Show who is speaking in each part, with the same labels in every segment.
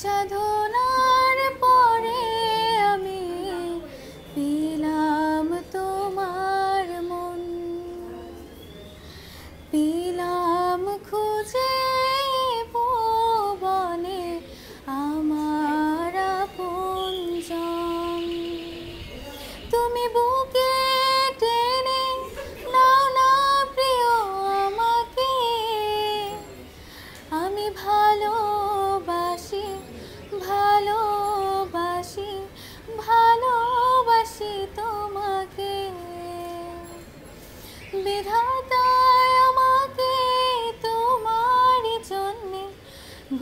Speaker 1: সাধনার পরে আমি পেলাম তোমার মন। পেলাম খুঁজে ভুবনে আমার আপনজন তুমি বুকে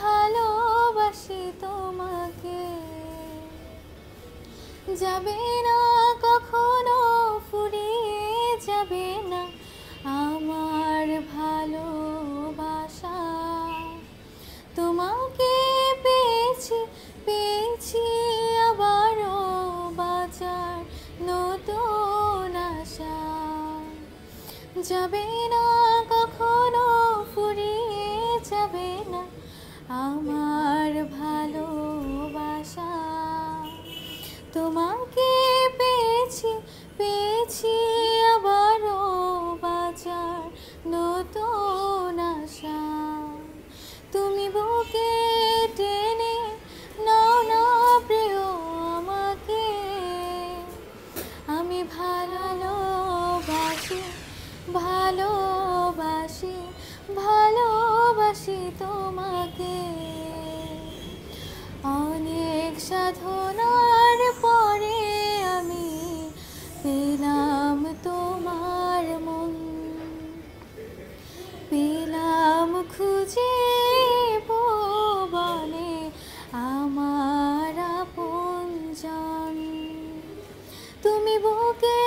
Speaker 1: ভালোবাসি তোমাকে। যাবে না কখনো, ফুরিয়ে যাবে না আমার ভালোবাসা। তোমাকে পেয়েছি পেয়েছি আবারও বাজার নতুন আশা। যাবে না তোমাকে পেয়েছি পেয়েছি আবারও বাজার নতুন আশা। তুমি বুকে টেনে নাও না প্রিয় আমাকে। আমি ভালোবাসি ভালোবাসি ভালোবাসি তোমাকে। অনেক সাধনার খুঁজে বনে আমার আপনজন তুমি বুকে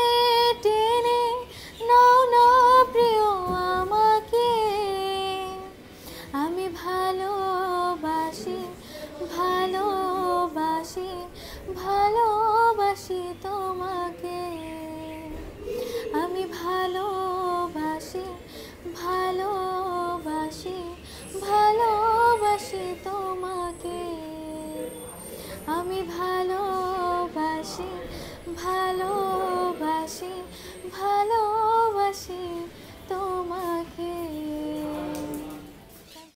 Speaker 1: আমি ভালোবাসি ভালোবাসি